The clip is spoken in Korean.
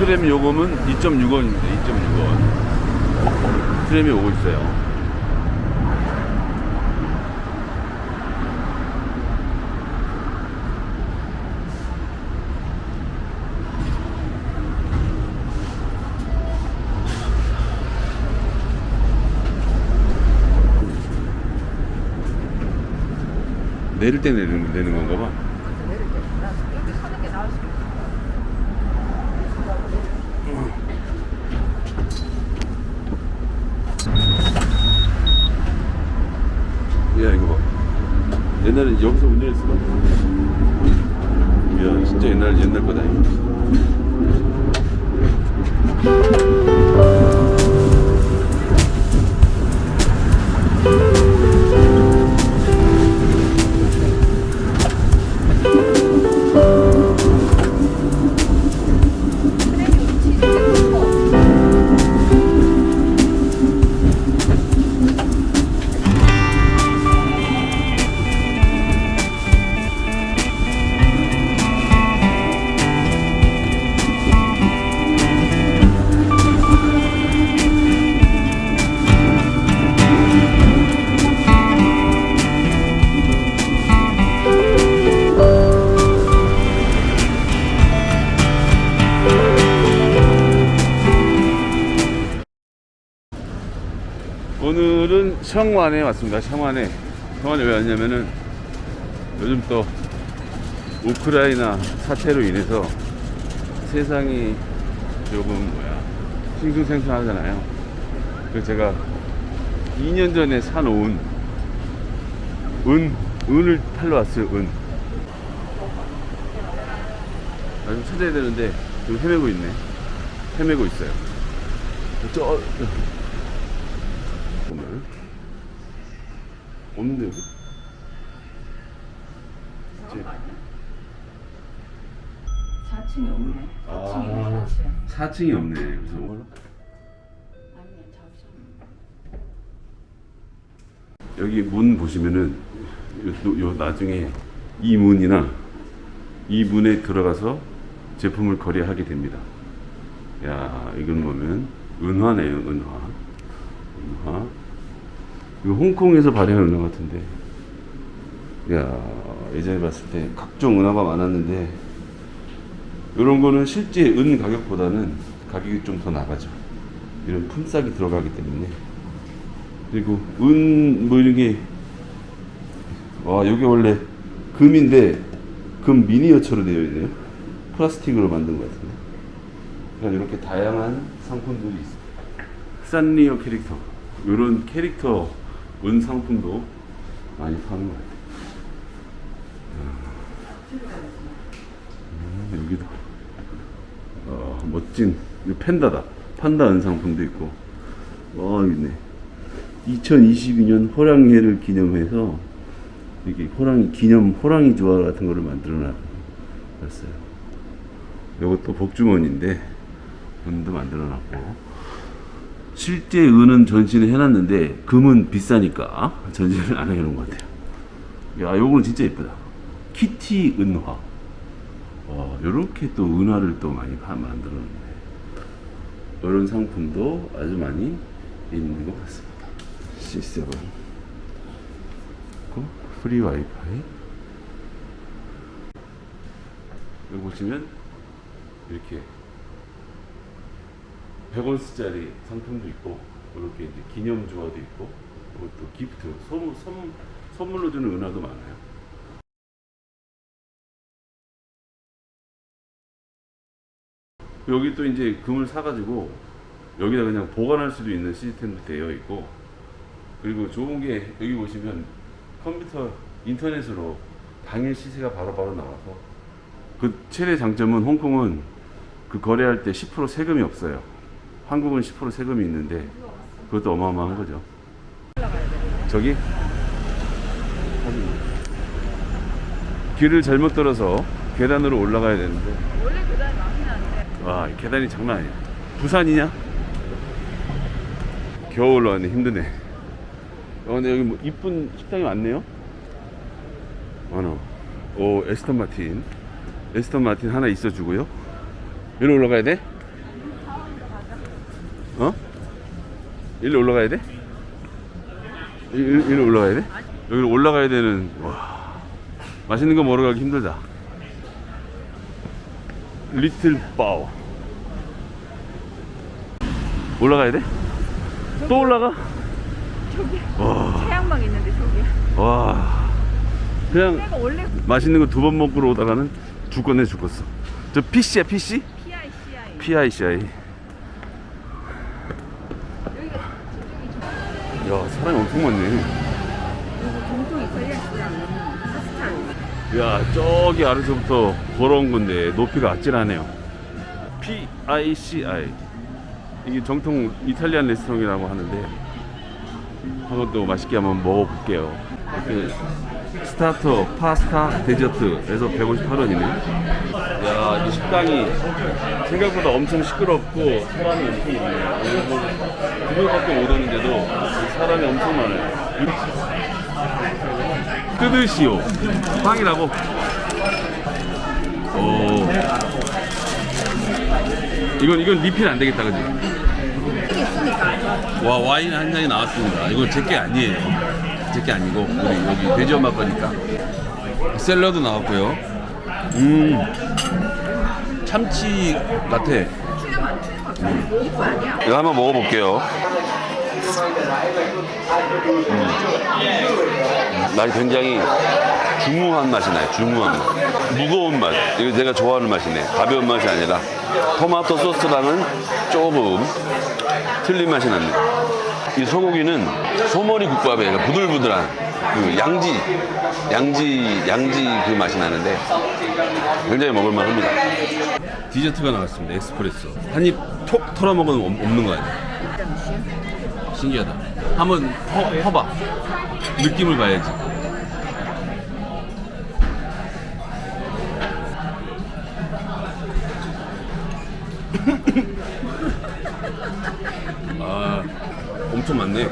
트램 요금은 2.6원입니다. 2.6원. 트램이 오고 있어요. 내릴 때 내리는, 내는 건가 봐. 내릴 때. 나 이렇게 서는 게 나을 수도 있어. 야 이거 봐 옛날에 여기서 운전했어. 봐 이야 진짜 옛날 옛날 거다 이거 성완에 왔습니다. 성완에. 성완에 왜 왔냐면은 요즘 또 우크라이나 사태로 인해서 세상이 조금 뭐야 싱숭생숭하잖아요. 그래서 제가 2년 전에 사놓은 은 은을 팔러 왔어요 은. 나 좀 찾아야 되는데 좀 헤매고 있네. 헤매고 있어요. 저 오늘 없는데 여기? 제- 4층이 없네. 아. 4층이 4층이 없네 그래서 오늘 아니야, 잠시만. 여기 문 보시면은 요, 요 나중에 이 문이나 이 문에 들어가서 제품을 거래하게 됩니다. 야 이건 보면 은화네요 은화 은화 이거 홍콩에서 발행한 은화 같은데 야 예전에 봤을 때 각종 은화가 많았는데 이런 거는 실제 은 가격보다는 가격이 좀 더 나가죠 이런 품삯이 들어가기 때문에 그리고 은 뭐 이런 게 와, 여기 원래 금인데 금 미니어처로 되어 있네요. 플라스틱으로 만든 것 같은데. 그러니까 이렇게 다양한 상품들이 있어요. 산리오 캐릭터. 이런 캐릭터 은 상품도 많이 파는 것 같아요. 음, 여기도 어, 멋진 팬다다. 판다 은 상품도 있고. 와, 여기 있네. 2022년 호랑이해를 기념해서 이게 호랑이 기념 호랑이 조화 같은 거를 만들어 놨어요. 이것도 복주머니인데 은도 만들어 놨고 실제 은은 전시를 해놨는데 금은 비싸니까 전시를 안 해놓은 것 같아요. 야, 요거는 진짜 예쁘다. 키티 은화. 와, 요렇게 또 은화를 또 많이 파- 만들어놨네. 이런 상품도 아주 많이 있는 것 같습니다. C7 고 프리 와이파이 여기 보시면 이렇게 100원짜리 상품도 있고 이렇게 이제 기념 조화도 있고 그리고 또 기프트 선물, 선, 선물로 주는 은화도 많아요 여기 또 이제 금을 사가지고 여기다 그냥 보관할 수도 있는 시스템도 되어 있고 그리고 좋은 게 여기 보시면 컴퓨터 인터넷으로 당일 시세가 바로바로 나와서 그 최대 장점은 홍콩은 그 거래할 때 10% 세금이 없어요. 한국은 10% 세금이 있는데 그것도 어마어마한 거죠. 저기 길을 잘못 들어서 계단으로 올라가야 되는데 원래 계단이 많긴 한데. 와, 이 계단이 장난 아니야. 부산이냐? 겨우 올라왔네. 힘드네. 어, 근데 여기 뭐 이쁜 식당이 많네요. 많아. 오, 에스턴 마틴. 에스턴 마틴 하나 있어주고요. 여기 올라가야 돼? 어? 일로 올라가야 돼? 일, 일로 올라가야 돼? 여기로 올라가야 되는 와 맛있는 거 먹으러 가기 힘들다 리틀 바오 올라가야 돼? 또 올라가? 저기 와, 태양막 있는데 저기. 와 그냥 원래 맛있는 거 두 번 먹으러 오다가는 죽겠네 죽겠어 저 PC야 PC? PICI. PICI 여기가 저쪽이 저 야 사람이 엄청 많네. 야 저기 아래서부터 걸어온 건데 높이가 아찔하네요. PICI 이게 정통 이탈리안 레스토랑이라고 하는데 한번 또 맛있게 한번 먹어볼게요. 스타터, 파스타, 데저트에서 158원이네 야, 이 식당이 생각보다 엄청 시끄럽고 사람이 엄청 많네요. 오늘 뭐두 명밖에 못 오는데도 사람이 엄청 많아요. 뜯으시오. 빵이라고? 오. 이건 이건 리필 안 되겠다 그지? 와 와인 한 잔이 나왔습니다. 이건 제게 아니에요. 제게 아니고 우리 여기 돼지 엄마 거니까. 샐러드 나왔고요 음 참치 같아 거 이거 한번 먹어볼게요. 음. 맛이 굉장히 중후한 맛이 나요. 중후한 맛. 무거운 맛. 이거 제가 좋아하는 맛이네. 가벼운 맛이 아니라 토마토 소스랑은 조금 틀린 맛이 납니다. 이 소고기는 소머리 국밥에 부들부들한 그 양지, 양지, 양지 그 맛이 나는데 굉장히 먹을만 합니다. 디저트가 나왔습니다. 에스프레소. 한 입 톡 털어 먹으면 없- 없는 거 아니야? 신기하다. 한번 퍼, 퍼봐. 느낌을 봐야지. 아, 엄청 많네.